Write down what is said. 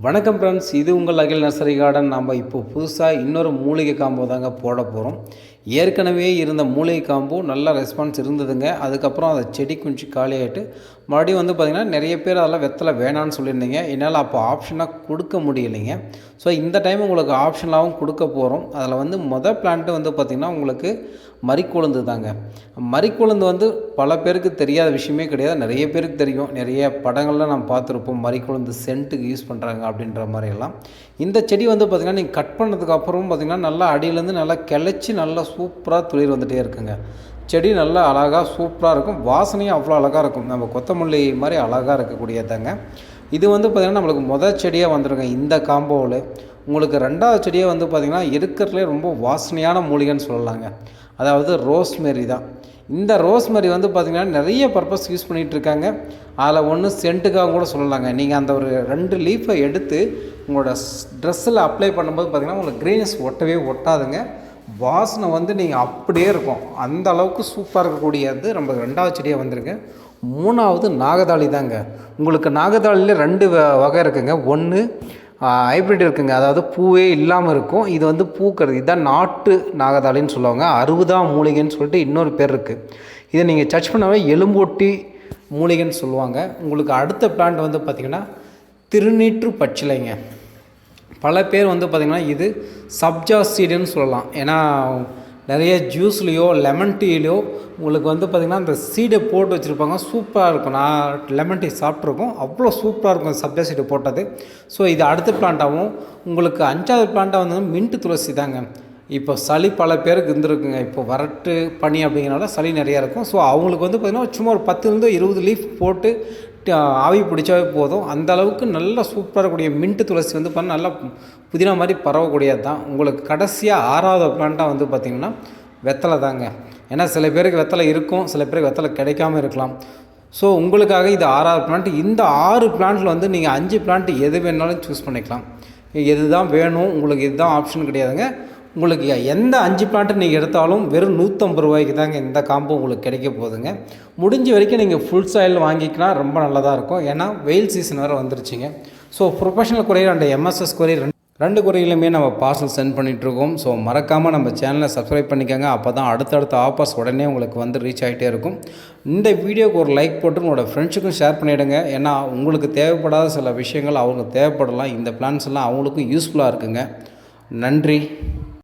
வணக்கம் ஃப்ரெண்ட்ஸ் இது உங்கள் அகில் நர்சரி கார்டன் நாம் இப்போ புதுசாக இன்னொரு மூலிகை காம்போ தாங்க போட போகிறோம் ஏற்கனவே இருந்த மூளை காம்பும் நல்ல ரெஸ்பான்ஸ் இருந்ததுங்க. அதுக்கப்புறம் அதை செடி குஞ்சு காலியாகிட்டு மறுபடியும் வந்து பார்த்திங்கன்னா நிறைய பேர் அதெல்லாம் வெத்தலை வேணான்னு சொல்லியிருந்தீங்க. என்னால் அப்போ ஆப்ஷனாக கொடுக்க முடியலைங்க. ஸோ இந்த டைம் உங்களுக்கு ஆப்ஷனாகவும் கொடுக்க போகிறோம் அதில் வந்து மொதல் பிளான்ட்டு வந்து பார்த்திங்கன்னா உங்களுக்கு மறிக்கொழுந்து தாங்க. மறிக்கொழுந்து வந்து பல பேருக்கு தெரியாத விஷயமே கிடையாது. நிறைய பேருக்கு தெரியும். நிறைய படங்களில் நம்ம பார்த்துருப்போம். மறிக்கொழுந்து சென்ட்டுக்கு யூஸ் பண்ணுறாங்க அப்படின்ற மாதிரியெல்லாம். இந்த செடி வந்து பார்த்திங்கன்னா நீங்கள் கட் பண்ணதுக்கப்புறம் பார்த்திங்கன்னா நல்லா அடியிலேருந்து நல்லா கிளச்சி நல்லா சூப்பராக துளிர் வந்துகிட்டே இருக்குங்க. செடி நல்லா அழகாக சூப்பராக இருக்கும். வாசனையும் அவ்வளோ அழகாக இருக்கும். நம்ம கொத்தமல்லி மாதிரி அழகாக இருக்கக்கூடியதாங்க இது வந்து பார்த்திங்கன்னா நம்மளுக்கு முதல் செடியாக வந்துருங்க. இந்த காம்போவில். உங்களுக்கு ரெண்டாவது செடியாக வந்து பார்த்திங்கன்னா இருக்கிறதுலே ரொம்ப வாசனையான மூலிகைன்னு சொல்லலாங்க. அதாவது ரோஸ்மெரி தான். இந்த ரோஸ்மெரி வந்து பார்த்திங்கன்னா நிறைய பர்பஸ் யூஸ் பண்ணிகிட்டு இருக்காங்க. அதில் ஒன்று சென்ட்டுக்காக கூட சொல்லலாங்க. நீங்கள் அந்த ஒரு ரெண்டு லீஃபை எடுத்து உங்களோட ட்ரெஸ்ஸில் அப்ளை பண்ணும்போது பார்த்திங்கன்னா உங்களுக்கு க்ரீனஸ் ஒட்டவே ஒட்டாதுங்க. வாசனை வந்து நீங்கள் அப்படியே இருக்கும். அந்த அளவுக்கு சூப்பராக இருக்கக்கூடியது நம்ம ரெண்டாவது செடியாக வந்திருக்கு. மூணாவது நாகதாளி தாங்க. உங்களுக்கு நாகதாளியில் ரெண்டு வ- வகை இருக்குங்க. ஒன்று ஹைப்ரிட் இருக்குங்க. அதாவது பூவே இல்லாமல் இருக்கும். இது வந்து பூக்கிறது. இதுதான் நாட்டு நாகதாளின்னு சொல்லுவாங்க. அறுபதாம் மூலிகைன்னு சொல்லிட்டு இன்னொரு பேர் இருக்குது இதை நீங்கள் சர்ச் பண்ணாவே எலும்போட்டி மூலிகைன்னு சொல்லுவாங்க. உங்களுக்கு அடுத்த பிளான்ட் வந்து பார்த்திங்கன்னா திருநீற்று பச்சிலைங்க. பல பேர் வந்து பார்த்திங்கன்னா இது சப்ஜா சீடுன்னு சொல்லலாம். ஏன்னா நிறைய ஜூஸ்லேயோ லெமன் டீலையோ உங்களுக்கு வந்து பார்த்திங்கன்னா அந்த சீடை போட்டு வச்சுருப்பாங்க. சூப்பராக இருக்கும். நான் லெமன் டீ சாப்பிட்ருக்கோம் அவ்வளோ சூப்பராக இருக்கும் சப்ஜா சீடு போட்டது. ஸோ இது அடுத்த பிளான்ட்டாகவும் உங்களுக்கு அஞ்சாவது பிளான்ட்டாக வந்து மின்ட்டு துளசி தாங்க. இப்போ சளி பல பேருக்கு இருந்திருக்குங்க. இப்போ வரட்டு பனி அப்படிங்கிறனால சளி நிறையா இருக்கும். ஸோ அவங்களுக்கு வந்து பார்த்திங்கன்னா சும்மா ஒரு பத்துலேருந்து இருபது லீஃப் போட்டு ஆவி பிடிச்சாவே போதும். அந்த அளவுக்கு நல்ல சூப்பராக இருக்கக்கூடிய மின்ட்டு துளசி வந்து பண்ண நல்லா புதினா மாதிரி பரவக்கூடியது தான். உங்களுக்கு கடைசியாக ஆறாவது பிளான்ட்டாக வந்து பார்த்திங்கன்னா வெத்தலை தாங்க. ஏன்னா சில பேருக்கு வெத்தலை இருக்கும் சில பேருக்கு வெத்தலை கிடைக்காம இருக்கலாம். ஸோ உங்களுக்காக இது ஆறாவது பிளான்ட் இந்த ஆறு பிளான்ட்டில் வந்து நீங்கள் அஞ்சு பிளான்ட் எது வேணாலும் சூஸ் பண்ணிக்கலாம். எது தான் வேணும் உங்களுக்கு இதுதான் ஆப்ஷன் கிடையாதுங்க. உங்களுக்கு எந்த அஞ்சு பிளான்ட்டு நீங்கள் எடுத்தாலும் வெறும் நூற்றம்பது ரூபாய்க்கு தாங்க இந்த காம்போ உங்களுக்கு கிடைக்க போகுதுங்க. முடிஞ்ச வரைக்கும் நீங்கள் ஃபுல் சாயில் வாங்கிக்கலாம் ரொம்ப நல்லதாக இருக்கும். ஏன்னா வெயில் சீசன் வேறு வந்துருச்சுங்க. So professional courier and MSS courier ரெண்டு ரெண்டு கொரியர்லையுமே நம்ம பார்சல் சென்ட் பண்ணிகிட்ருக்கோம் ஸோ மறக்காமல் நம்ம சேனலை சப்ஸ்கிரைப் பண்ணிக்கோங்க. அப்போ தான் அடுத்தடுத்த ஆஃபர்ஸ் உடனே உங்களுக்கு வந்து ரீச் ஆகிட்டே இருக்கும். இந்த வீடியோக்கு ஒரு லைக் போட்டு உங்களோட ஃப்ரெண்ட்ஸுக்கும் ஷேர் பண்ணிவிடுங்க ஏன்னா உங்களுக்கு தேவைப்படாத சில விஷயங்கள் அவங்க தேவைப்படலாம். இந்த பிளான்ஸ் எல்லாம் அவங்களுக்கும் யூஸ்ஃபுல்லாக இருக்குங்க. நன்றி.